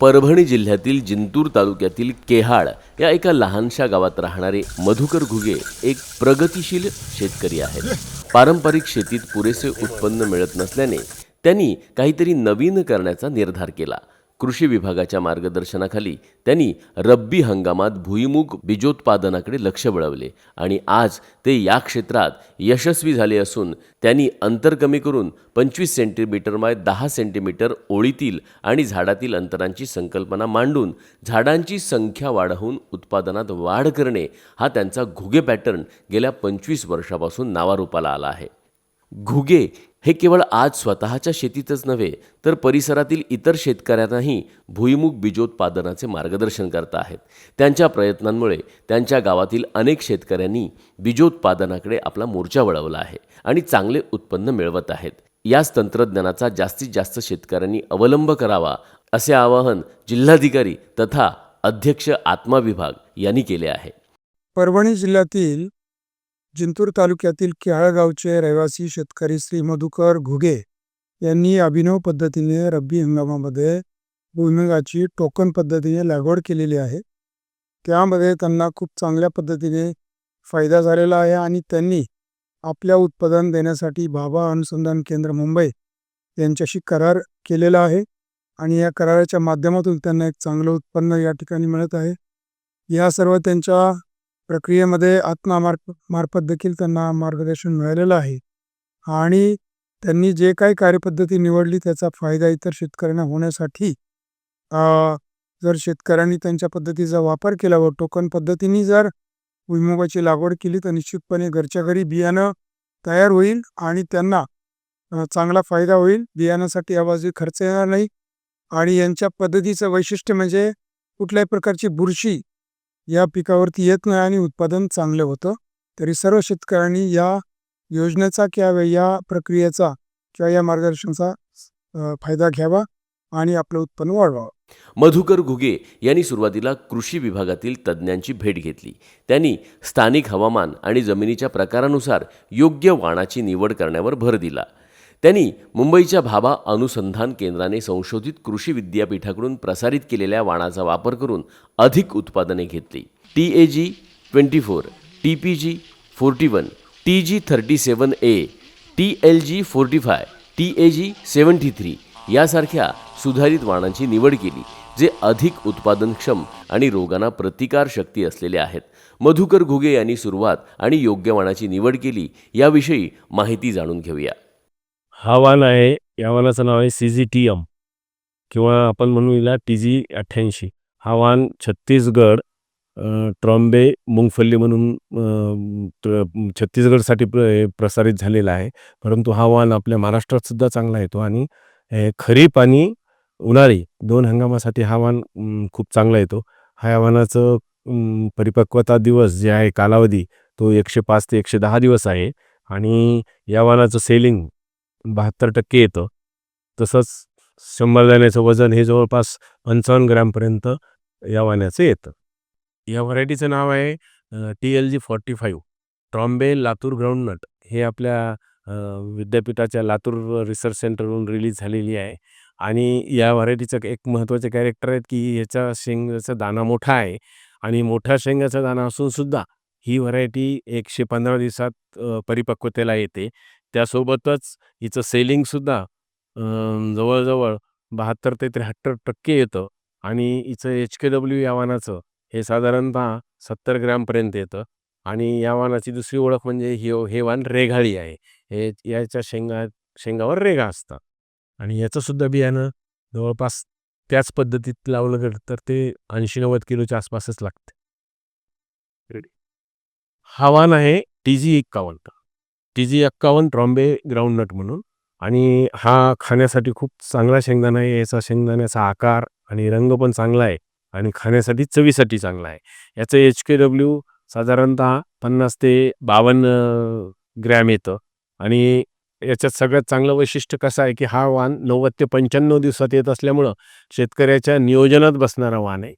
परभणी जिल्ह्यातील जिंतूर तालुक्यातील केहाळ या एका लहानशा गावात राहणारे मधुकर घुगे एक प्रगतिशील शेतकरी आहेत. पारंपरिक शेतीत पुरेसे उत्पन्न मिळत नसल्याने त्यांनी काहीतरी नवीन करण्याचा निर्धार केला. कृषी विभागाच्या मार्गदर्शनाखाली त्यांनी रब्बी हंगामात भुईमुग बीजोत्पादनाकडे लक्ष वळवले आणि आज ते या क्षेत्रात यशस्वी झाले असून त्यांनी अंतर कमी करून पंचवीस सेंटीमीटर बाय दहा सेंटीमीटर ओळीतील आणि झाडातील अंतरांची संकल्पना मांडून झाडांची संख्या वाढवून उत्पादनात वाढ करणे हा त्यांचा घुगे पॅटर्न गेल्या पंचवीस वर्षापासून नावारूपाला आला आहे. घुगे हे केवळ आज स्वतःच्या शेतीतच नव्हे तर परिसरातील इतर शेतकऱ्यांनाही भुईमुग बीजोत्पादनाचे मार्गदर्शन करत आहेत. त्यांच्या प्रयत्नांमुळे त्यांच्या गावातील अनेक शेतकऱ्यांनी बीजोत्पादनाकडे आपला मोर्चा वळवला आहे आणि चांगले उत्पन्न मिळवत आहेत. याच तंत्रज्ञानाचा जास्तीत जास्त शेतकऱ्यांनी अवलंब करावा असे आवाहन जिल्हाधिकारी तथा अध्यक्ष आत्मा विभाग यांनी केले आहे. परभणी जिल्ह्यातील जिंतूर तालुक्यातील केळगावचे रहिवासी शेतकरी श्री मधुकर घुगे यांनी अभिनव पद्धतीने रब्बी हंगामामध्ये भुईमुगाची टोकन पद्धतीने लागवड केलेली आहे. त्यामध्ये त्यांना खूप चांगल्या पद्धतीने फायदा झालेला आहे आणि त्यांनी आपल्या उत्पादन देण्यासाठी भाभा अनुसंधान केंद्र मुंबई यांच्याशी करार केलेला आहे आणि या कराराच्या माध्यमातून त्यांना एक चांगलं उत्पन्न या ठिकाणी मिळत आहे. या सर्व त्यांच्या प्रक्रियेमध्ये आत्मा मार्फ मार्फत देखील त्यांना मार्गदर्शन मिळालेलं आहे. आणि त्यांनी जे काही कार्यपद्धती निवडली त्याचा फायदा इतर शेतकऱ्यांना होण्यासाठी जर शेतकऱ्यांनी त्यांच्या पद्धतीचा वापर केला व टोकन पद्धतीने जर भुईमुगाची लागवड केली तर निश्चितपणे घरच्या घरी बियाणं तयार होईल आणि त्यांना चांगला फायदा होईल. बियाणासाठी आवाजी खर्च येणार नाही. आणि यांच्या पद्धतीचं वैशिष्ट्य म्हणजे कुठल्याही प्रकारची बुरशी या पिकावरती येत नाही आणि उत्पादन चांगलं होतं. तरी सर्व शेतकऱ्यांनी या योजनेचा किंवा या प्रक्रियेचा किंवा या मार्गदर्शनाचा फायदा घ्यावा आणि आपलं उत्पन्न वाढवावं. मधुकर घुगे यांनी सुरुवातीला कृषी विभागातील तज्ज्ञांची भेट घेतली. त्यांनी स्थानिक हवामान आणि जमिनीच्या प्रकारानुसार योग्य वाणाची निवड करण्यावर भर दिला. त्यांनी मुंबईच्या भाभा अनुसंधान केंद्राने संशोधित कृषी विद्यापीठाकडून प्रसारित केलेल्या वाणाचा वापर करून अधिक उत्पादने घेतली. T A G twenty four T P G forty one T G thirty seven A T L G forty five T A G seventy three यासारख्या सुधारित वाणांची निवड केली जे अधिक उत्पादनक्षम आणि रोगांना प्रतिकार शक्ती असलेले आहेत. मधुकर घुगे यांनी सुरुवात आणि योग्य वाणाची निवड केली याविषयी माहिती जाणून घेऊया. हा वाण आहे या वाणाचं नाव आहे सी जी टी एम. किंवा आपण म्हणू टी जी अठ्ठ्याऐंशी. हा वाण छत्तीसगड ट्रॉम्बे मुंगफल्ली म्हणून छत्तीसगडसाठी प्र प्रसारित झालेला आहे. परंतु हा वाण आपल्या महाराष्ट्रात सुद्धा चांगला येतो आणि खरीप आणि उन्हाळी दोन हंगामासाठी हा वाण खूप चांगला येतो. हा वाणाचं वाहनाचं परिपक्वता दिवस जे आहे कालावधी तो एकशे पाच ते एकशे दहा दिवस आहे. आणि या वाणाचं सेलिंग बहात्तर टक्के येतं. तसंच शंभर दाण्याचं वजन हे जवळपास पंचावन्न ग्रॅमपर्यंत या वाण्याचं येतं. या व्हरायटीचं नाव आहे T L G forty five. Trombay Latur groundnut हे आपल्या विद्यापीठाच्या लातूर रिसर्च सेंटरवरून रिलीज झालेली आहे. आणि या व्हरायटीचं एक महत्त्वाचे कॅरेक्टर आहेत की याचा शेंगाचा दाणा मोठा आहे. आणि मोठ्या शेंगाचा दाणा असूनसुद्धा ही व्हरायटी एकशे पंधरा दिवसात परिपक्वतेला येते. त्यासोबतच हिचं सेलिंगसुद्धा जवळजवळ बहात्तर ते त्र्याहत्तर टक्के येतं. आणि हिचं एच के डब्ल्यू या वाणाचं हे साधारणतः सत्तर ग्रॅमपर्यंत येतं. आणि या वाणाची दुसरी ओळख म्हणजे ही हे वाण रेघाळी आहे. हे याच्या शेंगा शेंगावर रेघा असतात. आणि याचंसुद्धा बियाणं जवळपास त्याच पद्धतीत लावलं गेलं तर ते ऐंशी नव्वद किलोच्या आसपासच लागते. हा वाण आहे टी जी एक्कावन्न टी जी एक्कावन्न ट्रॉम्बे ग्राउंडनट म्हणून. आणि हा खाण्यासाठी खूप चांगला शेंगदाणा आहे. याचा शेंगदाण्याचा आकार आणि रंग पण चांगला आहे. आणि खाण्यासाठी चवीसाठी चांगला आहे. याचं एच के डब्ल्यू साधारणतः पन्नास ते बावन्न ग्रॅम येतं. आणि याच्यात सगळ्यात चांगलं वैशिष्ट्य कसं आहे की हा वाण नव्वद ते पंच्याण्णव दिवसात येत असल्यामुळं शेतकऱ्याच्या नियोजनात बसणारा वाण आहे.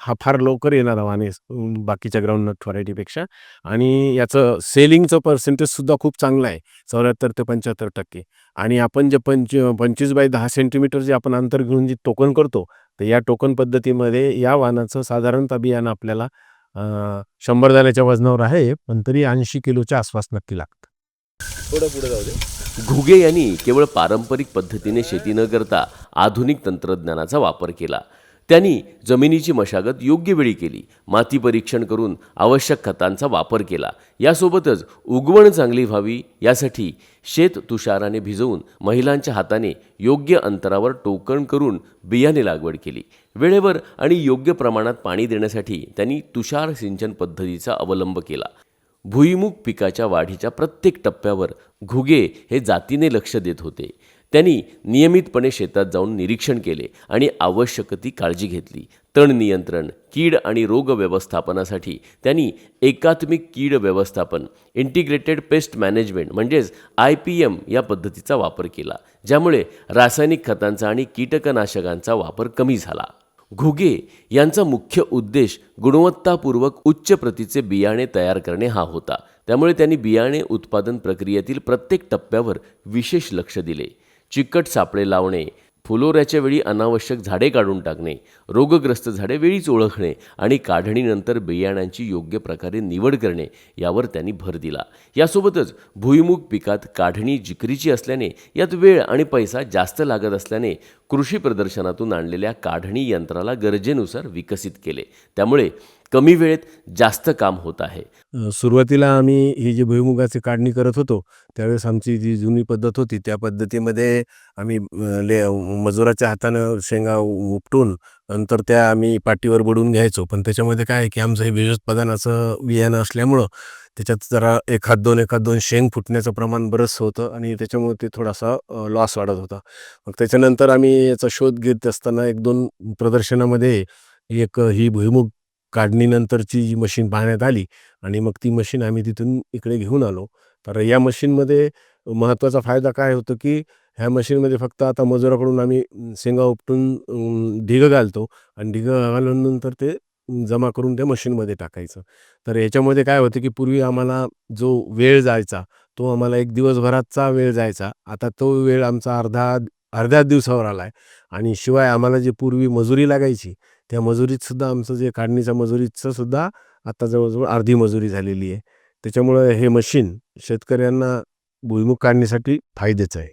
हा फार लवकर येणारा अं, बाकीच्या ग्राउंडनट व्हरायटीपेक्षा आणि याचं सेलिंगचं पर्सेंटेजसुद्धा खूप चांगलं आहे. चौऱ्याहत्तर ते पंच्याहत्तर टक्के. आणि आपण जे पंच पंचवीस बाय दहा सेंटीमीटर जे आपण अंतर घेऊन जे टोकन करतो तर या टोकन पद्धतीमध्ये या वाहनाचं साधारणतः बियाणं आपल्याला शंभर दाण्याच्या वजनावर आहे पण तरी ऐंशी किलोच्या आसपास नक्की लागतं. थोडं पुढे जाऊ दे. घुगे यांनी केवळ पारंपरिक पद्धतीने शेती न करता आधुनिक तंत्रज्ञानाचा वापर केला. त्यांनी जमिनीची मशागत योग्य वेळी केली. माती परीक्षण करून आवश्यक खतांचा वापर केला. यासोबतच उगवण चांगली व्हावी यासाठी शेत तुषाराने भिजवून महिलांच्या हाताने योग्य अंतरावर टोकण करून बियाणे लागवड केली. वेळेवर आणि योग्य प्रमाणात पाणी देण्यासाठी त्यांनी तुषार सिंचन पद्धतीचा अवलंब केला. भुईमुग पिकाच्या वाढीच्या प्रत्येक टप्प्यावर घुगे हे जातीने लक्ष देत होते. त्यांनी नियमितपणे शेतात जाऊन निरीक्षण केले आणि आवश्यक ती काळजी घेतली. तण नियंत्रण कीड आणि रोग व्यवस्थापनासाठी त्यांनी एकात्मिक कीड व्यवस्थापन इंटिग्रेटेड पेस्ट मॅनेजमेंट म्हणजेच आय पी एम या पद्धतीचा वापर केला ज्यामुळे रासायनिक खतांचा आणि कीटकनाशकांचा वापर कमी झाला. घुगे यांचा मुख्य उद्देश गुणवत्तापूर्वक उच्च प्रतीचे बियाणे तयार करणे हा होता. त्यामुळे त्यांनी बियाणे उत्पादन प्रक्रियेतील प्रत्येक टप्प्यावर विशेष लक्ष दिले. चिकट सापळे लावणे फुलोऱ्याच्या वेळी अनावश्यक झाडे काढून टाकणे रोगग्रस्त झाडे वेळीच ओळखणे आणि काढणीनंतर बियाण्यांची योग्य प्रकारे निवड करणे यावर त्यांनी भर दिला. यासोबतच भुईमुग पिकात काढणी जिकरीची असल्याने यात वेळ आणि पैसा जास्त लागत असल्याने कृषी प्रदर्शनातून आणलेल्या काढणी यंत्राला गरजेनुसार विकसित केले. त्यामुळे कमी वेळेत जास्त काम होत आहे. सुरुवातीला आम्ही ही जी भुईमुगाची काढणी करत होतो त्यावेळेस आमची जी जुनी पद्धत होती त्या पद्धतीमध्ये आम्ही ले मजुराच्या हातानं शेंगा उपटून नंतर त्या आम्ही पाठीवर बुडून घ्यायचो. पण त्याच्यामध्ये काय आहे की आमचं हे बीजोत्पादनाचं बियाणं असल्यामुळं त्याच्यात जरा एखाद दोन एखाद दोन शेंग फुटण्याचं प्रमाण बरंचसं होतं आणि त्याच्यामुळे ते थोडासा लॉस वाढत होता. मग त्याच्यानंतर आम्ही याचा शोध घेत असताना एक दोन प्रदर्शनामध्ये एक ही भुईमुग काढणीनंतरची जी मशीन पाहण्यात आली आणि मग ती मशीन आम्ही तिथून इकडे घेऊन आलो. तर या मशीनमध्ये महत्त्वाचा फायदा काय होतो की ह्या मशीनमध्ये फक्त आता मजुराकडून आम्ही शेंगा उपटून ढिगं घालतो आणि ढिगं घालूनंतर ते जमा करून त्या मशीनमध्ये टाकायचं. तर याच्यामध्ये काय होतं की पूर्वी आम्हाला जो वेळ जायचा तो आम्हाला एक दिवसभराचा वेळ जायचा. आता तो वेळ आमचा अर्धा अर्ध्या दिवसावर आला आहे आणि शिवाय आम्हाला जी पूर्वी मजुरी लागायची त्या मजुरीत सुद्धा आमचं जे काढणीच्या मजुरीचं सुद्धा आता जवळजवळ अर्धी मजुरी झालेली आहे. त्याच्यामुळं हे मशीन शेतकऱ्यांना भुईमुग काढण्यासाठी फायद्याचं आहे.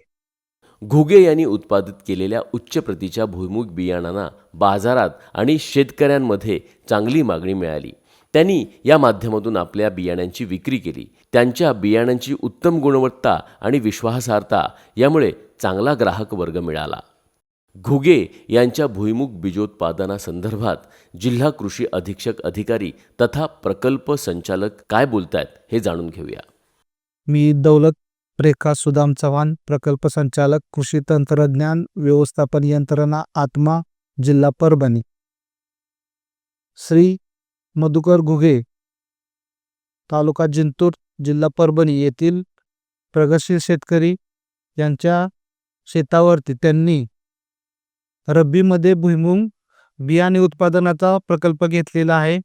घुगे यांनी उत्पादित केलेल्या उच्च प्रतीच्या भुईमुग बियाणांना बाजारात आणि शेतकऱ्यांमध्ये चांगली मागणी मिळाली. त्यांनी या माध्यमातून आपल्या बियाण्यांची विक्री केली. त्यांच्या बियाण्यांची उत्तम गुणवत्ता आणि विश्वासार्हता यामुळे चांगला ग्राहक वर्ग मिळाला. घुगे यांच्या भुईमुग बीजोत्पादनासंदर्भात जिल्हा कृषी अधीक्षक अधिकारी तथा प्रकल्प संचालक काय बोलतायत हे जाणून घेऊया. मी दौलत रेखा सुदाम चव्हाण प्रकल्प संचालक कृषी तंत्रज्ञान व्यवस्थापन यंत्रणा आत्मा जिल्हा परभणी. श्री मधुकर घुगे तालुका जिंतूर जिल्हा परभणी येथील प्रगतशील शेतकरी यांच्या शेतावरती त्यांनी रब्बीमध्ये भुईमुग बियाणे उत्पादनाचा प्रकल्प घेतलेला आहे.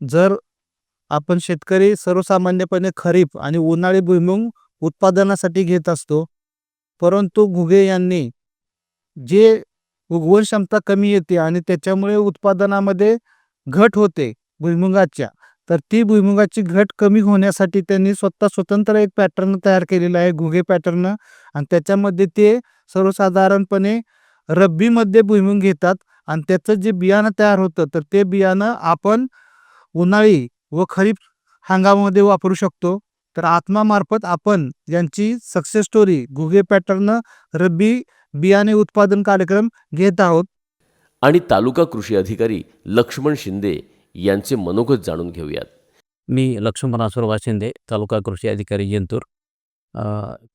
जर आपण शेतकरी सर्वसामान्यपणे खरीप आणि उन्हाळी भुईमुग उत्पादनासाठी घेत असतो परंतु घुगे यांनी जे उगवण क्षमता कमी येते आणि त्याच्यामुळे उत्पादनामध्ये घट होते भुईमुगाच्या तर ती भुईमुगाची घट कमी होण्यासाठी त्यांनी स्वतः स्वतंत्र एक पॅटर्न तयार केलेला आहे घुगे पॅटर्न आणि त्याच्यामध्ये ते सर्वसाधारणपणे रब्बीमध्ये भुईमुग घेतात आणि त्याचं जे बियाणं तयार होतं तर ते बियाणं आपण उन्हाळी व खरीप हंगामामध्ये वापरू शकतो. तर आत्मामार्फत आपण यांची success story Ghuge pattern rabi बियाणे उत्पादन कार्यक्रम घेत आहोत. आणि तालुका कृषी अधिकारी लक्ष्मण शिंदे यांचे मनोगत जाणून घेऊयात. मी लक्ष्मण शिंदे तालुका कृषी अधिकारी जिंतूर.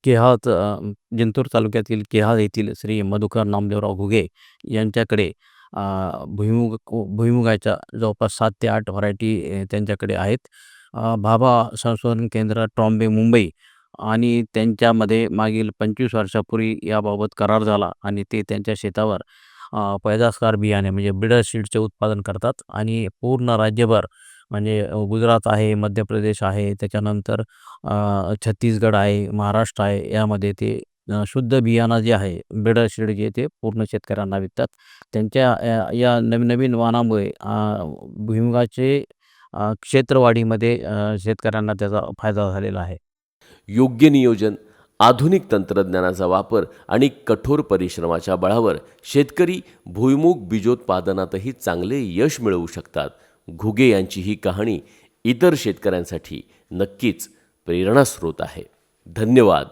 केहात अ, जिंतूर तालुक्यातील केहाळ येथील श्री मधुकर नामदेवराव घुगे यांच्याकडे अ, भुईमुग भुईमुगाच्या जवळपास सात ते आठ व्हरायटी त्यांच्याकडे आहेत. अ, भाभा संशोधन केंद्र ट्रॉम्बे मुंबई आणि त्यांच्यामध्ये मागील पंचवीस वर्षापूर्वी याबाबत करार झाला आणि ते त्यांच्या शेतावर अ, पैदासकार बियाणे म्हणजे ब्रिडर सीडचे उत्पादन करतात आणि पूर्ण राज्यभर म्हणजे अ, गुजरात आहे मध्य प्रदेश आहे त्याच्यानंतर अ, छत्तीसगड आहे महाराष्ट्र आहे यामध्ये ते अ, शुद्ध बियाणं जे आहे बेडर जे ते पूर्ण शेतकऱ्यांना विकतात. त्यांच्या या या नवीन नवीन वाणामुळे अ, भुईमुगाचे अ, क्षेत्रवाढीमध्ये अ, शेतकऱ्यांना त्याचा फायदा झालेला आहे. योग्य नियोजन आधुनिक तंत्रज्ञानाचा वापर आणि कठोर परिश्रमाच्या बळावर शेतकरी भुईमुग बीजोत्पादनातही चांगले यश मिळवू शकतात. घुगे यांची ही कहाणी इतर शेतकऱ्यांसाठी नक्कीच प्रेरणास्रोत आहे. धन्यवाद.